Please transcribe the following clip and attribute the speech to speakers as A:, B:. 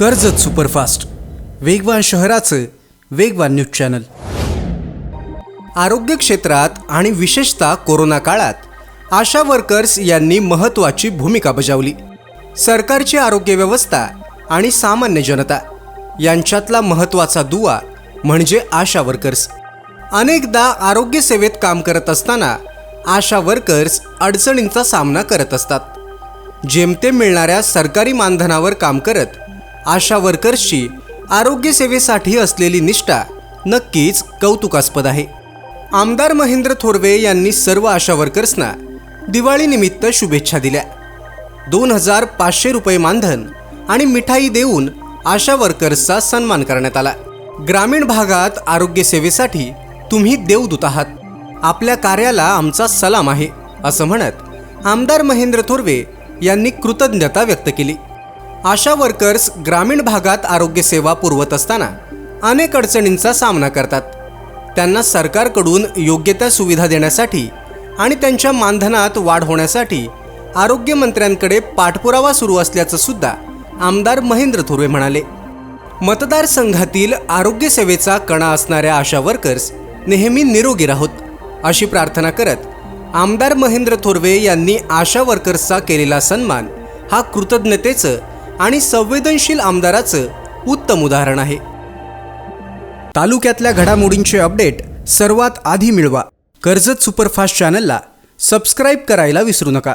A: Karjat superfast. वेगवान शहराचं वेगवान न्यूज चॅनल. आरोग्य क्षेत्रात आणि विशेषतः कोरोना काळात आशा वर्कर्स यांनी महत्त्वाची भूमिका बजावली. सरकारची आरोग्य व्यवस्था आणि सामान्य जनता यांच्यातला महत्त्वाचा दुवा म्हणजे आशा वर्कर्स. अनेकदा आरोग्य सेवेत काम करत असताना आशा वर्कर्स अडचणींचा सामना करत असतात. जेमतेम मिळणाऱ्या सरकारी मानधनावर काम करत आशा वर्कर्सची आरोग्यसेवेसाठी असलेली निष्ठा नक्कीच कौतुकास्पद आहे. आमदार महेंद्र थोरवे यांनी सर्व आशा वर्कर्सना दिवाळीनिमित्त शुभेच्छा दिल्या. दोन हजार पाचशे रुपये मानधन आणि मिठाई देऊन आशा वर्कर्सचा सन्मान करण्यात आला. ग्रामीण भागात आरोग्यसेवेसाठी तुम्ही देवदूत आहात. आपल्या कार्याला आमचा सलाम आहे असं म्हणत आमदार महेंद्र थोरवे यांनी कृतज्ञता व्यक्त केली. आशा वर्कर्स ग्रामीण भागात आरोग्य सेवा पुरवत असताना अनेक अडचणींचा सामना करतात. त्यांना सरकारकडून योग्य त्या सुविधा देण्यासाठी आणि त्यांच्या मानधनात वाढ होण्यासाठी आरोग्यमंत्र्यांकडे पाठपुरावा सुरू असल्याचं सुद्धा आमदार महेंद्र थोरवे म्हणाले. मतदारसंघातील आरोग्य सेवेचा कणा असणाऱ्या आशा वर्कर्स नेहमी निरोगी राहोत अशी प्रार्थना करत आमदार महेंद्र थोरवे यांनी आशा वर्कर्सचा केलेला सन्मान हा कृतज्ञतेचं आणि संवेदनशील आमदाराचं उत्तम उदाहरण आहे. तालुक्यातल्या घडामोडींचे अपडेट सर्वात आधी मिळवा. कर्जत सुपरफास्ट चॅनलला सबस्क्राईब करायला विसरू नका.